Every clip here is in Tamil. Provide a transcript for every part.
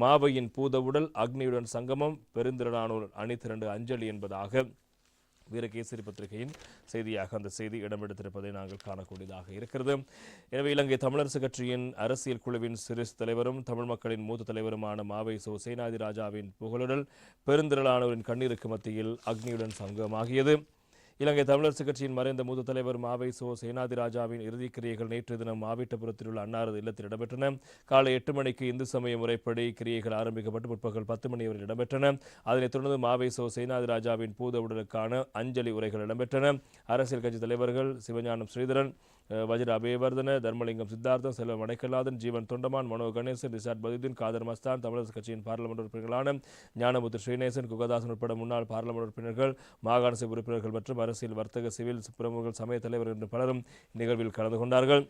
மாவையின் பூதவுடல் அக்னியுடன் சங்கமம் பெருந்திரளானோர் அணிதிரண்டு அஞ்சலி என்பதாக வீரகேசரி பத்திரிகையின் செய்தியாக அந்த செய்தி இடம்பெடுத்திருப்பதை நாங்கள் காணக்கூடியதாக இருக்கிறது. எனவே இலங்கை தமிழரசு கட்சியின் அரசியல் குழுவின் சிறிஸ் தலைவரும் தமிழ் மக்களின் மூத்த தலைவருமான மாவை சோ சேனாதி ராஜாவின் புகழுடல் பெருந்திரளானோரின் கண்ணீருக்கு மத்தியில் அக்னியுடன் சங்கமாகியது. இலங்கை தமிழரசு கட்சியின் மறைந்த மூத்த தலைவர் மாவை சோ சேனாதி ராஜாவின் இறுதிக் கிரியைகள் நேற்று தினம் மாவட்டபுரத்தில் உள்ள அன்னாரது இல்லத்தில் இடம்பெற்றன. காலை எட்டு மணிக்கு இந்து சமய முறைப்படி கிரியைகள் ஆரம்பிக்கப்பட்டு முற்பகல் பத்து மணி வரை இடம்பெற்றன. அதனைத் தொடர்ந்து மாவை சோ சேனாதி ராஜாவின் பூத உடலுக்கான அஞ்சலி உரைகள் இடம்பெற்றன. அரசியல் கட்சி தலைவர்கள் சிவஞானம் ஸ்ரீதரன் வஜிர அபயவர்தன தர்மலிங்கம் சித்தார்த்தம் செல்வம் மடைக்கல்லாதன் ஜீவன் தொண்டமான் மனோ கணேசன் ரிஷாட் பதுதீன் காதர் மஸ்தான் தமிழரசு கட்சியின் பாராளுமன்ற உறுப்பினர்களான ஞானமுத்து ஸ்ரீநேசன் குகதாசன் உட்பட முன்னாள் பாராளுமன்ற உறுப்பினர்கள் மாகாண சபை உறுப்பினர்கள் மற்றும் அரசியல் வர்த்தக சிவில் பிரமுகர்கள் சமய தலைவர் என்று பலரும் நிகழ்வில் கலந்து கொண்டார்கள்.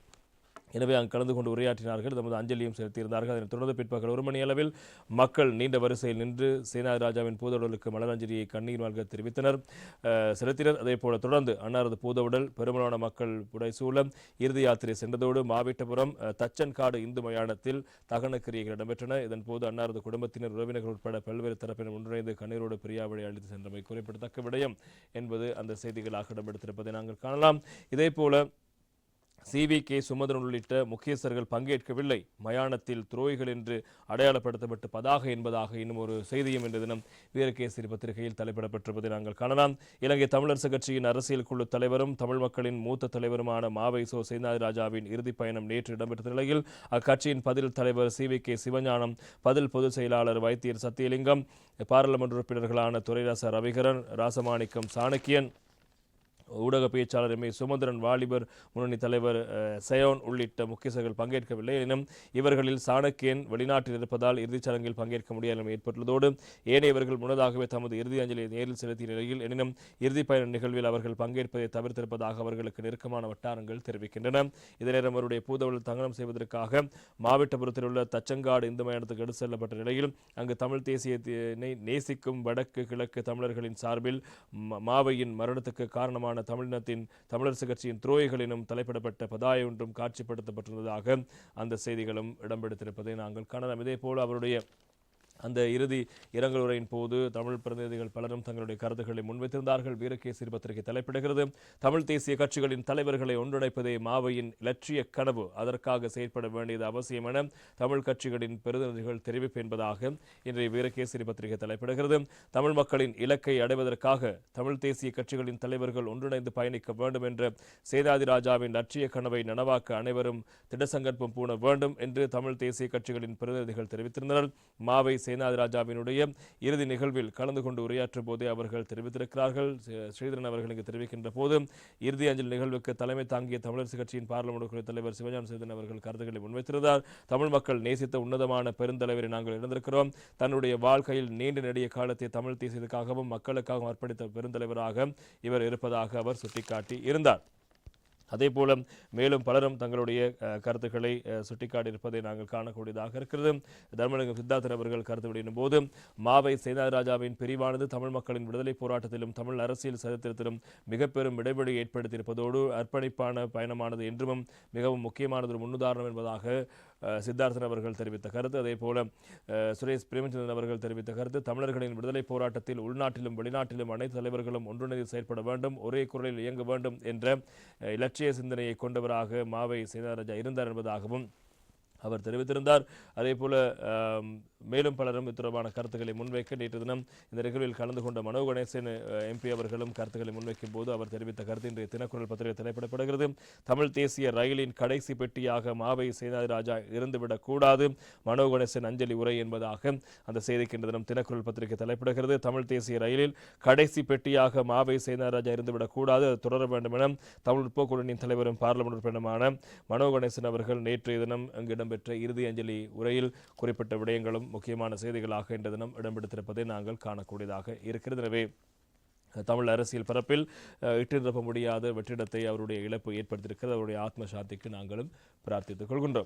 எனவே அங்கு கலந்து கொண்டு உரையாற்றினார்கள். தமது அஞ்சலியும் செலுத்தியிருந்தார்கள். அதனைத் தொடர்ந்து பிற்பகல் ஒரு மணி அளவில் மக்கள் நீண்ட வரிசையில் நின்று சேனாதி ராஜாவின் பூதவுடலுக்கு மலரஞ்சலியை கண்ணீர் மல்க தெரிவித்தனர். அஹ், செலுத்தினர். அதேபோல தொடர்ந்து அன்னாரது பூதவுடல் பெரும்பாலான மக்கள் புடைசூழ இறுதி யாத்திரை சென்றதோடு மாவிட்டபுரம் தச்சன்காடு இந்து மயானத்தில் தகன கிரியைகள் இடம்பெற்றன. இதன் போது அன்னாரது குடும்பத்தினர் உறவினர்கள் உட்பட பல்வேறு தரப்பினர் ஒன்றிணைந்து கண்ணீரோடு பிரியாவழி அளித்து சென்றமை குறிப்பிடத்தக்க விடயம் என்பது அந்த செய்திகளாக இடம்பெடுத்திருப்பதை நாங்கள் காணலாம். இதேபோல சிவி கே சுமந்திரன் உள்ளிட்ட முக்கியஸ்தர்கள் பங்கேற்கவில்லை. மயானத்தில் துரோகிகள் என்று அடையாளப்படுத்தப்பட்டு பதாக என்பதாக இன்னும் ஒரு செய்தியும் இன்று தினம் வீரகேசரி பத்திரிகையில் தலைப்பிடப்பட்டிருப்பதை நாங்கள் காணலாம். இலங்கை தமிழரசு கட்சியின் அரசியல் குழு தலைவரும் தமிழ் மக்களின் மூத்த தலைவருமான மாவை சோ சேனாதி ராஜாவின் இறுதிப் பயணம் நேற்று இடம்பெற்ற நிலையில் அக்கட்சியின் பதில் தலைவர் சி வி கே சிவஞானம் பதில் பொதுச் செயலாளர் வைத்தியர் சத்தியலிங்கம் பாராளுமன்ற உறுப்பினர்களான துரைராச ரவிகரன் ராசமாணிக்கம் சாணக்கியன் ஊடக பேச்சாளர் எம் சுமந்திரன் வாலிபர் முன்னணி தலைவர் சயோன் உள்ளிட்ட முக்கியஸ்தர்கள் பங்கேற்கவில்லை. எனினும் இவர்களில் சாணக்கியன் வெளிநாட்டில் இருப்பதால் இறுதிச் சடங்கில் பங்கேற்க முடியாமல் ஏற்பட்டுள்ளதோடு ஏனையவர்கள் முன்னதாகவே தமது இறுதி அஞ்சலியை நேரில் செலுத்திய நிலையில் எனினும் இறுதிப் பயண நிகழ்வில் அவர்கள் பங்கேற்பதை தவிர்த்திருப்பதாக அவர்களுக்கு நெருக்கமான வட்டாரங்கள் தெரிவிக்கின்றன. இதே நேரம் அவருடைய பூதவளில் தங்கனம் செய்வதற்காக மாவட்டபுரத்தில் உள்ள தச்சங்காடு இந்து மயானத்துக்கு எடுத்து செல்லப்பட்ட நிலையில் அங்கு தமிழ் தேசியத்தினை நேசிக்கும் வடக்கு கிழக்கு தமிழர்களின் சார்பில் மாவையின் மரணத்துக்கு காரணமான தமிழினத்தின் தமிழரசு கட்சியின் துரோகிகள் எனும் தலைப்பிடப்பட்ட பதாய ஒன்றும் காட்சிப்படுத்தப்பட்டுள்ளதாக அந்த செய்திகளும் இடம்பெடுத்திருப்பதை நாங்கள் காணலாம். இதே போல அவருடைய அந்த இறுதி இரங்கல் உரையின் போது தமிழ் பிரதிநிதிகள் பலரும் தங்களுடைய கருத்துக்களை முன்வைத்திருந்தார்கள். வீரகேசரி பத்திரிகை தலைப்பிடுகிறது. தமிழ் தேசிய கட்சிகளின் தலைவர்களை ஒன்றிணைப்பதே மாவையின் இலட்சிய கனவு. அதற்காக செயற்பட வேண்டியது அவசியம் என தமிழ் கட்சிகளின் பிரதிநிதிகள் தெரிவிப்பு என்பதாக இன்றைய வீரகேசரி பத்திரிகை தலைப்பிடுகிறது. தமிழ் மக்களின் இலக்கை அடைவதற்காக தமிழ் தேசிய கட்சிகளின் தலைவர்கள் ஒன்றிணைந்து பயணிக்க வேண்டும் என்ற சேதாதி ராஜாவின் லட்சிய கனவை நனவாக்க அனைவரும் திடசங்கற்பம் பூண வேண்டும் என்று தமிழ் தேசிய கட்சிகளின் பிரதிநிதிகள் தெரிவித்திருந்தனர். மாவை சேனாதிராஜாவினுடைய இறுதி நிகழ்வில் கலந்து கொண்டு உரையாற்றும் போதே அவர்கள் தெரிவித்திருக்கிறார்கள். ஸ்ரீதரன் அவர்கள் இங்கு தெரிவிக்கின்ற போது இறுதி அஞ்சல் நிகழ்வுக்கு தலைமை தாங்கிய தமிழரசு கட்சியின் பாராளுமன்ற குழு தலைவர் சிவஞான சேதன் அவர்கள் கருத்துக்களை முன்வைத்திருந்தார். தமிழ் மக்கள் நேசித்த உன்னதமான பெருந்தலைவரை நாங்கள் இழந்திருக்கிறோம். தன்னுடைய வாழ்க்கையில் நீண்ட நெடிய காலத்தை தமிழ் தேசியத்துக்காகவும் மக்களுக்காகவும் அர்ப்பணித்த பெருந்தலைவராக இவர் இருப்பதாக அவர் சுட்டிக்காட்டி இருந்தார் அதே போல மேலும் பலரும் தங்களுடைய கருத்துக்களை அஹ், சுட்டிக்காட்டியிருப்பதை நாங்கள் காணக்கூடியதாக இருக்கிறது. தர்மலிங்கம் சித்தார்த்தன் அவர்கள் கருத்து வெளியிடும் போது மாவை சேனாராஜாவின் பிரிவானது தமிழ் மக்களின் விடுதலை போராட்டத்திலும் தமிழ் அரசியல் சரித்திரத்திலும் மிக பெரும் இடைவெளி ஏற்படுத்தியிருப்பதோடு அர்ப்பணிப்பான பயணமானது என்றும் மிகவும் முக்கியமானது ஒரு முன்னுதாரணம் என்பதாக சித்தார்த்தன் அவர்கள் தெரிவித்த கருத்து அதே போல சுரேஷ் பிரேமச்சந்திரன் அவர்கள் தெரிவித்த கருத்து தமிழர்களின் விடுதலை போராட்டத்தில் உள்நாட்டிலும் வெளிநாட்டிலும் அனைத்து தலைவர்களும் ஒன்றிணைந்து செயற்பட வேண்டும் ஒரே குரலில் இயங்க வேண்டும் என்ற இலட்சிய சிந்தனையை கொண்டவராக மாவை சேனாராஜா இருந்தார் என்பதாகவும் அவர் தெரிவித்திருந்தார். அதே போல மேலும் பலரும் இது தொடர்பான கருத்துக்களை முன்வைக்க நேற்று தினம் இந்த நிகழ்வில் கலந்து கொண்ட மனோ கணேசன் எம்பி அவர்களும் கருத்துக்களை முன்வைக்கும் போது அவர் தெரிவித்த கருத்து இன்றைய தினக்குரல் பத்திரிகை தலைப்பிடப்படுகிறது தமிழ் தேசிய ரயிலின் கடைசி பெட்டியாக மாவை சேனாதி ராஜா இருந்துவிடக்கூடாது மனோ கணேசன் அஞ்சலி உரை என்பதாக அந்த செய்திக்கு இன்று தினம் தினக்குரல் பத்திரிகை தலைப்பிடுகிறது. தமிழ் தேசிய ரயிலில் கடைசி பெட்டியாக மாவை சேனாதி ராஜா இருந்துவிடக்கூடாது அது தொடர வேண்டும் என தமிழ் முற்போக்குழுவின் தலைவரும் பார்லமெண்ட் உறுப்பினருமான மனோ கணேசன் அவர்கள் நேற்றைய தினம் அங்கு இடம்பெற்ற இறுதி அஞ்சலி உரையில் குறிப்பிட்ட விடயங்களும் முக்கியமான செய்திகளாக இன்று தினம் இடம்பெடுத்திருப்பதை நாங்கள் காணக்கூடியதாக இருக்கிறது. எனவே தமிழ் அரசியல் பரப்பில் இட்டு நிரப்ப முடியாத வெற்றிடத்தை அவருடைய இழப்பு ஏற்படுத்தியிருக்கிறது. அவருடைய ஆத்ம சாந்திக்கு நாங்களும் பிரார்த்தித்துக் கொள்கின்றோம்.